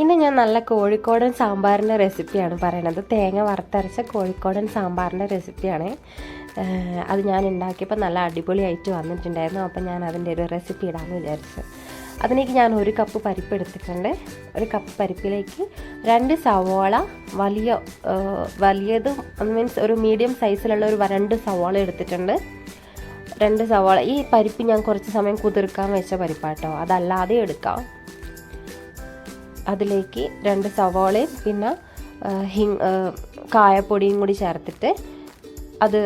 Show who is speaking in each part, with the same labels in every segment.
Speaker 1: ഇന്ന് ഞാൻ നല്ല കോഴിക്കോടൻ സാമ്പാറിന്റെ റെസിപ്പിയാണ് പറയണത്. തേങ്ങ വറുത്തരച്ച കോഴിക്കോടൻ സാമ്പാറിന്റെ റെസിപ്പിയാണ്. അത് ഞാൻ ഉണ്ടാക്കിയപ്പോൾ നല്ല അടിപൊളിയായിട്ട് വന്നിട്ടുണ്ടായിരുന്നു. അപ്പോൾ ഞാൻ അതിന്റെ ഒരു റെസിപ്പി ഇടാമെന്ന് വിചാരിച്ചു. അതിലേക്ക് ഞാൻ ഒരു കപ്പ് പരിപ്പ് എടുത്തിട്ടുണ്ട്. ഒരു കപ്പ് പരിപ്പിലേക്ക് രണ്ട് സവോള വലിയ വലിയതും മീൻസ് ഒരു മീഡിയം സൈസിലുള്ള ഒരു രണ്ട് സവോള എടുത്തിട്ടുണ്ട്. രണ്ട് സവാള ഈ പരിപ്പ് ഞാൻ കുറച്ച് സമയം കുതിർക്കാൻ വെച്ച പരിപ്പാട്ടോ. അതല്ലാതെ എടുക്കാം. അതിലേക്ക് രണ്ട് സവാളയും പിന്നെ ഹിങ് കായപ്പൊടിയും കൂടി ചേർത്തിട്ട് അത്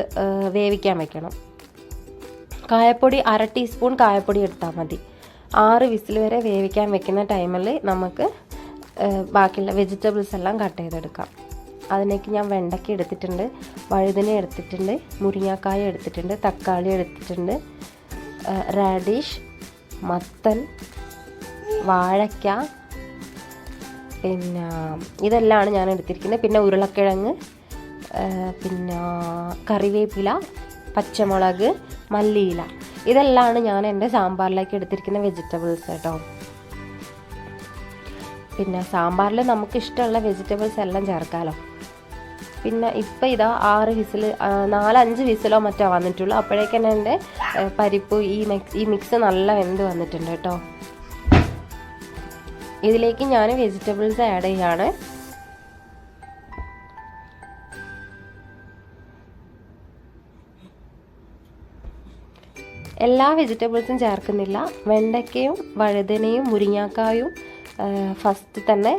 Speaker 1: വേവിക്കാൻ വെക്കണം. കായപ്പൊടി അര ടീസ്പൂൺ കായപ്പൊടി എടുത്താൽ മതി. ആറ് വിസിൽ വരെ വേവിക്കാൻ വെക്കുന്ന ടൈമിൽ നമുക്ക് ബാക്കിയുള്ള വെജിറ്റബിൾസ് എല്ലാം കട്ട് ചെയ്തെടുക്കാം. അതിലേക്ക് ഞാൻ വെണ്ടയ്ക്ക എടുത്തിട്ടുണ്ട് വഴുതന എടുത്തിട്ടുണ്ട് മുരിങ്ങാക്കായ എടുത്തിട്ടുണ്ട് തക്കാളി എടുത്തിട്ടുണ്ട് റാഡിഷ് മത്തൻ വാഴയ്ക്ക പിന്നെ ഇതെല്ലാമാണ് ഞാൻ എടുത്തിരിക്കുന്നത്. പിന്നെ ഉരുളക്കിഴങ്ങ് പിന്നെ കറിവേപ്പില പച്ചമുളക് മല്ലിയില. ഇതെല്ലാമാണ് ഞാൻ എന്റെ സാമ്പാറിലേക്ക് എടുത്തിരിക്കുന്ന വെജിറ്റബിൾസ് കേട്ടോ. പിന്നെ സാമ്പാറിൽ നമുക്ക് ഇഷ്ടമുള്ള വെജിറ്റബിൾസ് എല്ലാം ചേർക്കാമല്ലോ പിന്നെ ഇപ്പം ഇതാ ആറ് വിസിൽ നാലഞ്ച് വിസിലോ മറ്റോ വന്നിട്ടുള്ളൂ. അപ്പോഴേക്കന്നെ എന്റെ പരിപ്പ് ഈ മിക്സ് ഈ മിക്സ് നല്ല വെന്ത് വന്നിട്ടുണ്ട് കേട്ടോ. ഇതിലേക്ക് ഞാൻ വെജിറ്റബിൾസ് ആഡ് ചെയ്യാണ്. എല്ലാ വെജിറ്റബിൾസും ചേർക്കുന്നില്ല. വെണ്ടയ്ക്കയും വഴുതനയും മുരിങ്ങാക്കായും ഫസ്റ്റ് തന്നെ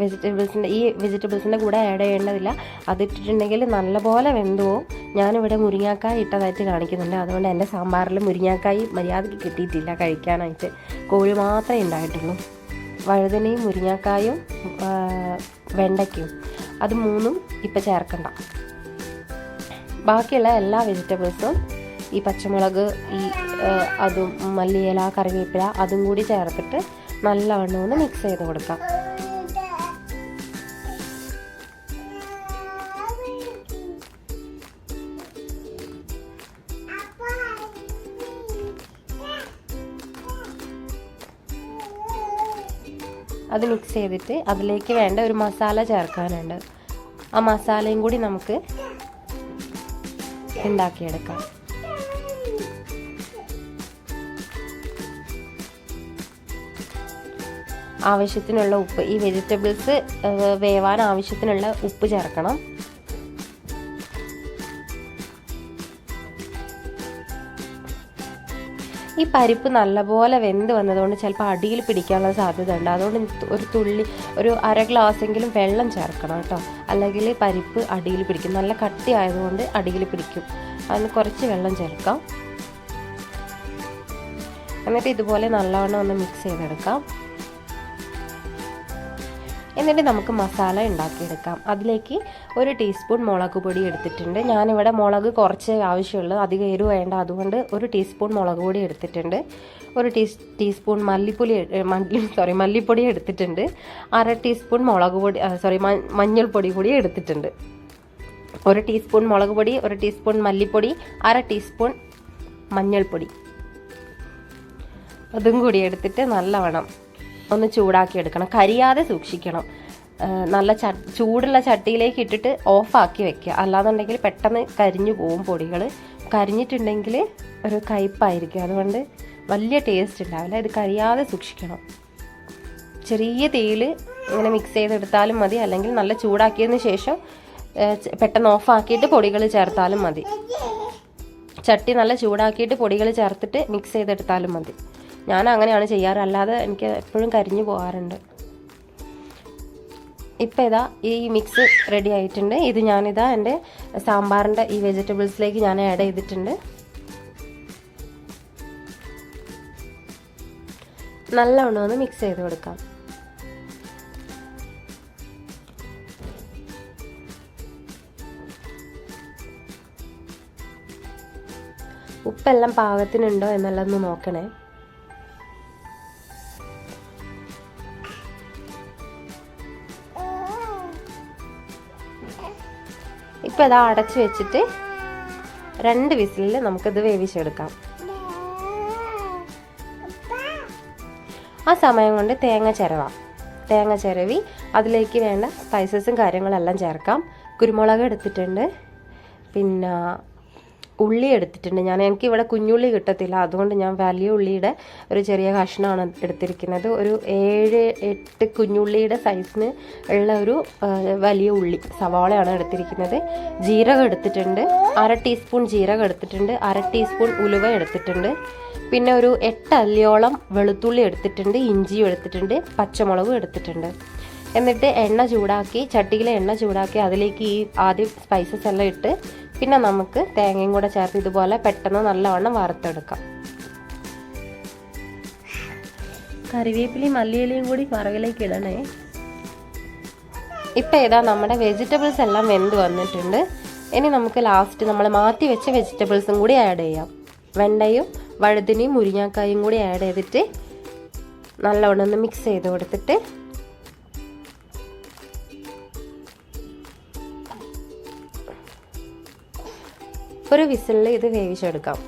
Speaker 1: വെജിറ്റബിൾസിന്റെ ഈ വെജിറ്റബിൾസിന്റെ കൂടെ ആഡ് ചെയ്യേണ്ടതില്ല. അതിട്ടിട്ടുണ്ടെങ്കിൽ നല്ലപോലെ വെന്തുവോ ഞാനിവിടെ മുരിങ്ങാക്കായ ഇട്ടതായിട്ട് കാണിക്കുന്നുണ്ട്. അതുകൊണ്ട് എന്റെ സാമ്പാറിൽ മുരിങ്ങാക്കായി മര്യാദയ്ക്ക് കിട്ടിയിട്ടില്ല കഴിക്കാനായിട്ട്. കോഴി മാത്രമേ ഉണ്ടായിട്ടുള്ളൂ. വഴുതനയും മുരിങ്ങാക്കായും വെണ്ടയ്ക്കും അത് മൂന്നും ഇപ്പം ചേർക്കണ്ട. ബാക്കിയുള്ള എല്ലാ വെജിറ്റബിൾസും ഈ പച്ചമുളക് ഈ അതും മല്ലിയില കറിവേപ്പില അതും കൂടി ചേർത്തിട്ട് നല്ലവണ്ണം ഒന്ന് മിക്സ് ചെയ്ത് കൊടുക്കാം. അത് മിക്സ് ചെയ്തിട്ട് അതിലേക്ക് വേണ്ട ഒരു മസാല ചേർക്കാനുണ്ട്. ആ മസാലയും കൂടി നമുക്ക് ഉണ്ടാക്കിയെടുക്കാം. ആവശ്യത്തിനുള്ള ഉപ്പ് ഈ വെജിറ്റബിൾസ് വേവാൻ ആവശ്യത്തിനുള്ള ഉപ്പ് ചേർക്കണം. ഈ പരിപ്പ് നല്ലപോലെ വെന്ത് വന്നതുകൊണ്ട് ചിലപ്പോൾ അടിയിൽ പിടിക്കാനുള്ള സാധ്യത ഉണ്ട് അതുകൊണ്ട് ഒരു തുള്ളി ഒരു അര ഗ്ലാസ്സെങ്കിലും വെള്ളം ചേർക്കണം കേട്ടോ. അല്ലെങ്കിൽ പരിപ്പ് അടിയിൽ പിടിക്കും. നല്ല കട്ടി ആയതുകൊണ്ട് അടിയിൽ പിടിക്കും. അതിന് കുറച്ച് വെള്ളം ചേർക്കാം. എന്നിട്ട് ഇതുപോലെ നല്ലവണ്ണം ഒന്ന് മിക്സ് ചെയ്തെടുക്കാം. എന്നിട്ട് നമുക്ക് മസാല ഉണ്ടാക്കിയെടുക്കാം. അതിലേക്ക് ഒരു ടീസ്പൂൺ മുളക് പൊടി എടുത്തിട്ടുണ്ട്. ഞാനിവിടെ മുളക് കുറച്ച് ആവശ്യമുള്ളൂ. അധികം എരിവ് വേണ്ട. അതുകൊണ്ട് ഒരു ടീസ്പൂൺ മുളക് പൊടി എടുത്തിട്ടുണ്ട്. ഒരു ടീ ടീസ്പൂൺ മല്ലിപ്പൊടി മല്ലി സോറി മല്ലിപ്പൊടി എടുത്തിട്ടുണ്ട്. അര ടീസ്പൂൺ മുളക് പൊടി സോറി മഞ്ഞൾപ്പൊടി കൂടി എടുത്തിട്ടുണ്ട്. ഒരു ടീസ്പൂൺ മുളക് പൊടി ഒരു ടീസ്പൂൺ മല്ലിപ്പൊടി അര ടീസ്പൂൺ മഞ്ഞൾപ്പൊടി. അതും കൂടി എടുത്തിട്ട് നല്ലവണ്ണം ഒന്ന് ചൂടാക്കി എടുക്കണം കരിയാതെ സൂക്ഷിക്കണം. നല്ല ച ചൂടുള്ള ചട്ടിയിലേക്ക് ഇട്ടിട്ട് ഓഫാക്കി വെക്കുക. അല്ലാന്നുണ്ടെങ്കിൽ പെട്ടെന്ന് കരിഞ്ഞു പോവും പൊടികൾ. കരിഞ്ഞിട്ടുണ്ടെങ്കിൽ ഒരു കയ്പായിരിക്കും. അതുകൊണ്ട് വലിയ ടേസ്റ്റ് ഉണ്ടാവില്ല. ഇത് കരിയാതെ സൂക്ഷിക്കണം. ചെറിയ തീയിൽ ഇങ്ങനെ മിക്സ് ചെയ്തെടുത്താലും മതി. അല്ലെങ്കിൽ നല്ല ചൂടാക്കിയതിന് ശേഷം പെട്ടെന്ന് ഓഫാക്കിയിട്ട് പൊടികൾ ചേർത്താലും മതി. ചട്ടി നല്ല ചൂടാക്കിയിട്ട് പൊടികൾ ചേർത്തിട്ട് മിക്സ് ചെയ്തെടുത്താലും മതി. ഞാൻ അങ്ങനെയാണ് ചെയ്യാറ് അല്ലാതെ എനിക്ക് എപ്പോഴും കരിഞ്ഞു പോകാറുണ്ട്. ഇപ്പം ഇതാ ഈ മിക്സ് റെഡി ആയിട്ടുണ്ട്. ഇത് ഞാനിതാ എന്റെ സാമ്പാറിന്റെ ഈ വെജിറ്റബിൾസിലേക്ക് ഞാൻ ആഡ് ചെയ്തിട്ടുണ്ട്. നല്ലവണ്ണം ഒന്ന് മിക്സ് ചെയ്ത് കൊടുക്കാം. ഉപ്പെല്ലാം പാകത്തിനുണ്ടോ എന്നുള്ളതൊന്ന് നോക്കണേ. ഇപ്പം ഇതാ അടച്ചു വെച്ചിട്ട് രണ്ട് വിസിലിൽ നമുക്കിത് വേവിച്ചെടുക്കാം. ആ സമയം കൊണ്ട് തേങ്ങ ചിരവാം. തേങ്ങ ചിരവി അതിലേക്ക് വേണ്ട സ്പൈസസും കാര്യങ്ങളെല്ലാം ചേർക്കാം. കുരുമുളക് എടുത്തിട്ടുണ്ട്. പിന്നെ ഉള്ളി എടുത്തിട്ടുണ്ട്. ഞാൻ എനിക്ക് ഇവിടെ കുഞ്ഞുള്ളി കിട്ടത്തില്ല. അതുകൊണ്ട് ഞാൻ വലിയ ഉള്ളിയുടെ ഒരു ചെറിയ കഷ്ണമാണ് എടുത്തിരിക്കുന്നത്. ഒരു ഏഴ് എട്ട് കുഞ്ഞുള്ളിയുടെ സൈസിന് ഉള്ള ഒരു വലിയ ഉള്ളി സവാളയാണ് എടുത്തിരിക്കുന്നത്. ജീരകം എടുത്തിട്ടുണ്ട്. അര ടീസ്പൂൺ ജീരകം എടുത്തിട്ടുണ്ട്. അര ടീസ്പൂൺ ഉലുവ എടുത്തിട്ടുണ്ട്. പിന്നെ ഒരു എട്ട് അല്ലിയോളം വെളുത്തുള്ളി എടുത്തിട്ടുണ്ട്. ഇഞ്ചിയും എടുത്തിട്ടുണ്ട്. പച്ചമുളകും എടുത്തിട്ടുണ്ട്. എന്നിട്ട് എണ്ണ ചൂടാക്കി ചട്ടിയിലെ എണ്ണ ചൂടാക്കി അതിലേക്ക് ഈ ആദ്യം സ്പൈസസ് എല്ലാം ഇട്ട് പിന്നെ നമുക്ക് തേങ്ങയും കൂടെ ചേർത്ത് ഇതുപോലെ പെട്ടെന്ന് നല്ലവണ്ണം വറുത്തെടുക്കാം. കറിവേപ്പിലയും മല്ലിയിലയും കൂടി വറവിലേക്ക് ഇടണേ. ഇപ്പം ഏതാ നമ്മുടെ വെജിറ്റബിൾസ് എല്ലാം വെന്ത് വന്നിട്ടുണ്ട്. ഇനി നമുക്ക് ലാസ്റ്റ് നമ്മൾ മാറ്റി വെച്ച വെജിറ്റബിൾസും കൂടി ആഡ് ചെയ്യാം. വെണ്ടയും വഴുതിനയും മുരിങ്ങാക്കായും കൂടി ആഡ് ചെയ്തിട്ട് നല്ലവണ്ണം ഒന്ന് മിക്സ് ചെയ്ത് കൊടുത്തിട്ട് ഒരു വിസിലിൽ ഇത് വേവിച്ചെടുക്കാം.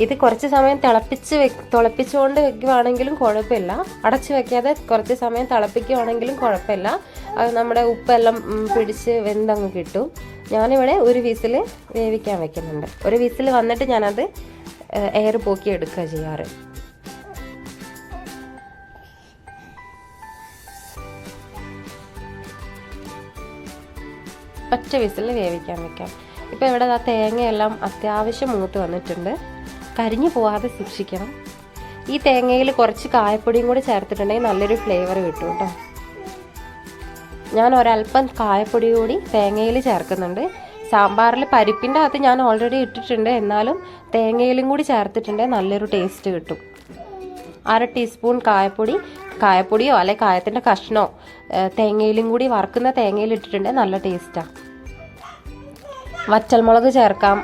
Speaker 1: ഇത് കുറച്ച് സമയം തിളപ്പിച്ച് വെ തിളപ്പിച്ചുകൊണ്ട് വെക്കുവാണെങ്കിലും കുഴപ്പമില്ല. അടച്ചു വെക്കാതെ കുറച്ച് സമയം തിളപ്പിക്കുവാണെങ്കിലും കുഴപ്പമില്ല. അത് നമ്മുടെ ഉപ്പെല്ലാം പിടിച്ച് വെന്തങ്ങ് കിട്ടും. ഞാനിവിടെ ഒരു വിസിൽ വേവിക്കാൻ വെക്കുന്നുണ്ട്. ഒരു വിസിൽ വന്നിട്ട് ഞാനത് എയർ പോക്കി എടുക്കുക ചെയ്യാറ്. ഒറ്റ വിസിൽ വേവിക്കാൻ വെക്കാം. ഇപ്പോൾ ഇവിടെ ആ തേങ്ങയെല്ലാം അത്യാവശ്യം മൂത്ത് വന്നിട്ടുണ്ട്. കരിഞ്ഞു പോവാതെ സൂക്ഷിക്കണം. ഈ തേങ്ങയിൽ കുറച്ച് കായപ്പൊടിയും കൂടി ചേർത്തിട്ടുണ്ടെങ്കിൽ നല്ലൊരു ഫ്ലേവർ കിട്ടും കേട്ടോ. ഞാൻ ഒരല്പം കായപ്പൊടി കൂടി തേങ്ങയിൽ ചേർക്കുന്നുണ്ട്. സാമ്പാറിൽ പരിപ്പിന്റെ അകത്ത് ഞാൻ ഓൾറെഡി ഇട്ടിട്ടുണ്ട്. എന്നാലും തേങ്ങയിലും കൂടി ചേർത്തിട്ടുണ്ടെങ്കിൽ നല്ലൊരു ടേസ്റ്റ് കിട്ടും. അര ടീസ്പൂൺ കായപ്പൊടി കായപ്പൊടിയോ അല്ലെ കായത്തിന്റെ കഷ്ണോ തേങ്ങയിലും കൂടി വറുക്കുന്ന തേങ്ങയിൽ ഇട്ടിട്ടുണ്ടെങ്കിൽ നല്ല ടേസ്റ്റാണ് വറ്റൽമുളക് ചേർക്കാം.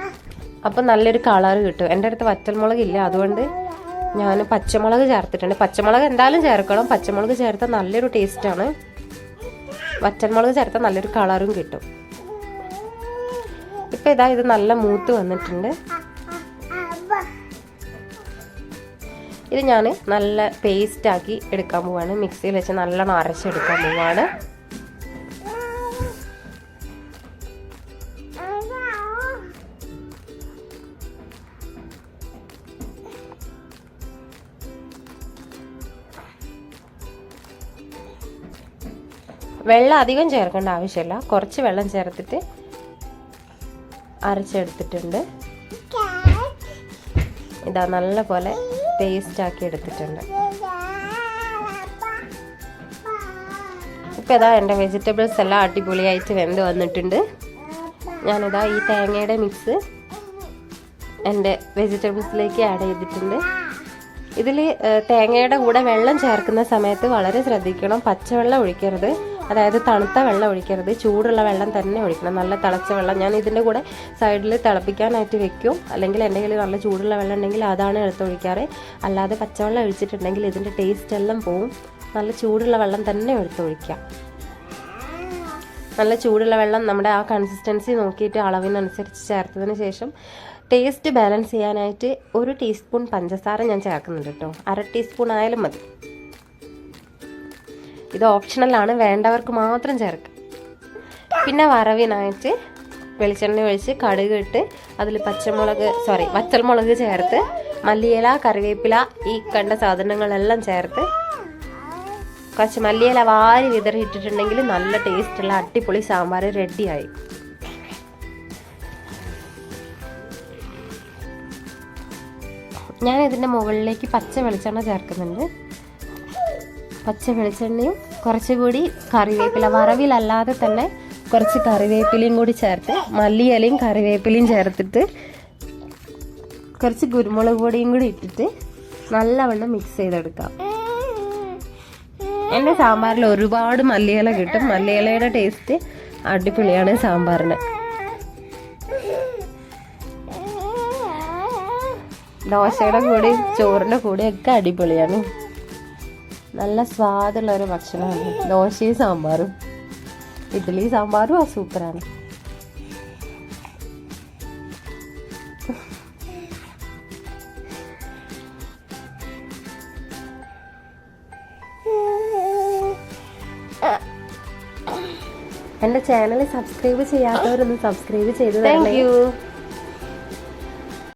Speaker 1: അപ്പം നല്ലൊരു കളർ കിട്ടും. എന്റെ അടുത്ത് വറ്റൽമുളക് ഇല്ല. അതുകൊണ്ട് ഞാൻ പച്ചമുളക് ചേർത്തിട്ടുണ്ട്. പച്ചമുളക് എന്തായാലും ചേർക്കണം. പച്ചമുളക് ചേർത്താൽ നല്ലൊരു ടേസ്റ്റാണ് വറ്റൽമുളക് ചേർത്താൽ നല്ലൊരു കളറും കിട്ടും. ഇപ്പം ഇതാ ഇത് നല്ല മൂത്ത് വന്നിട്ടുണ്ട്. ഇത് ഞാൻ നല്ല പേസ്റ്റാക്കി എടുക്കാൻ പോവാണ്. മിക്സിയിൽ വെച്ച് നല്ലോണം അരച്ചെടുക്കാൻ പോവാണ്. വെള്ളം അധികം ചേർക്കേണ്ട ആവശ്യമില്ല. കുറച്ച് വെള്ളം ചേർത്തിട്ട് അരച്ചെടുത്തിട്ടുണ്ട്. ഇതാ നല്ല പോലെ പേസ്റ്റ് ആക്കി എടുത്തിട്ടുണ്ട്. ഇപ്പം ഇതാ എന്റെ വെജിറ്റബിൾസ് എല്ലാം അടിപൊളിയായിട്ട് വെന്ത് വന്നിട്ടുണ്ട്. ഞാനിതാ ഈ തേങ്ങയുടെ മിക്സ് എന്റെ വെജിറ്റബിൾസിലേക്ക് ആഡ് ചെയ്തിട്ടുണ്ട്. ഇതിൽ തേങ്ങയുടെ കൂടെ വെള്ളം ചേർക്കുന്ന സമയത്ത് വളരെ ശ്രദ്ധിക്കണം. പച്ചവെള്ളം ഒഴിക്കരുത്. അതായത് തണുത്ത വെള്ളം ഒഴിക്കരുത്. ചൂടുള്ള വെള്ളം തന്നെ ഒഴിക്കണം. നല്ല തിളച്ച വെള്ളം ഞാൻ ഇതിന്റെ കൂടെ സൈഡിൽ തിളപ്പിക്കാനായിട്ട് വെക്കും. അല്ലെങ്കിൽ എന്റെ കയ്യിൽ നല്ല ചൂടുള്ള വെള്ളം ഉണ്ടെങ്കിൽ അതാണ് എടുത്തൊഴിക്കാറ് അല്ലാതെ പച്ചവെള്ളം ഒഴിച്ചിട്ടുണ്ടെങ്കിൽ ഇതിന്റെ ടേസ്റ്റ് എല്ലാം പോവും. നല്ല ചൂടുള്ള വെള്ളം തന്നെ എടുത്തൊഴിക്കാം നല്ല ചൂടുള്ള വെള്ളം നമ്മുടെ ആ കൺസിസ്റ്റൻസി നോക്കിയിട്ട് അളവിനനുസരിച്ച് ചേർത്തതിന് ശേഷം ടേസ്റ്റ് ബാലൻസ് ചെയ്യാനായിട്ട് ഒരു ടീസ്പൂൺ പഞ്ചസാര ഞാൻ ചേർക്കുന്നുണ്ട് കേട്ടോ. അര ടീസ്പൂൺ ആയാലും മതി. ഇത് ഓപ്ഷണലാണ് വേണ്ടവർക്ക് മാത്രം ചേർക്കാം. പിന്നെ വറവിനായിട്ട് വെളിച്ചെണ്ണ ഒഴിച്ച് കടുക് ഇട്ട് അതിൽ പച്ചമുളക് സോറി വറ്റൽമുളക് ചേർത്ത് മല്ലിയില കറിവേപ്പില ഈ കണ്ട സാധനങ്ങളെല്ലാം ചേർത്ത് കുറച്ച് മല്ലിയില വാരി വിതറിയിട്ടിട്ടുണ്ടെങ്കിൽ നല്ല ടേസ്റ്റുള്ള അടിപൊളി സാമ്പാർ റെഡിയായി. ഞാൻ ഇതിന്റെ മുകളിലേക്ക് പച്ച വെളിച്ചെണ്ണ ചേർക്കുന്നുണ്ട്. പച്ച വെളിച്ചെണ്ണയും കുറച്ചുകൂടി കറിവേപ്പില. വറവിലല്ലാതെ തന്നെ കുറച്ച് കറിവേപ്പിലയും കൂടി ചേർത്ത് മല്ലിയിലയും കറിവേപ്പിലയും ചേർത്തിട്ട് കുറച്ച് കുരുമുളക് പൊടിയും കൂടി ഇട്ടിട്ട് നല്ലവണ്ണം മിക്സ് ചെയ്തെടുക്കാം. എന്റെ സാമ്പാറിൽ ഒരുപാട് മല്ലിയില കിട്ടും. മല്ലിയിലയുടെ ടേസ്റ്റ് അടിപൊളിയാണ് സാമ്പാറിന്. ദോശയുടെ കൂടെയും ചോറിന്റെ ഒക്കെ അടിപൊളിയാണ്. നല്ല സ്വാദുള്ള ഒരു ഭക്ഷണമാണ്. ദോശയും സാമ്പാറും. ഇഡ്ഡലി സാമ്പാറും ആ സൂപ്പറാണ്. എന്റെ ചാനൽ സബ്സ്ക്രൈബ് ചെയ്യാത്തവരൊന്ന് സബ്സ്ക്രൈബ് ചെയ്തു തരണേ.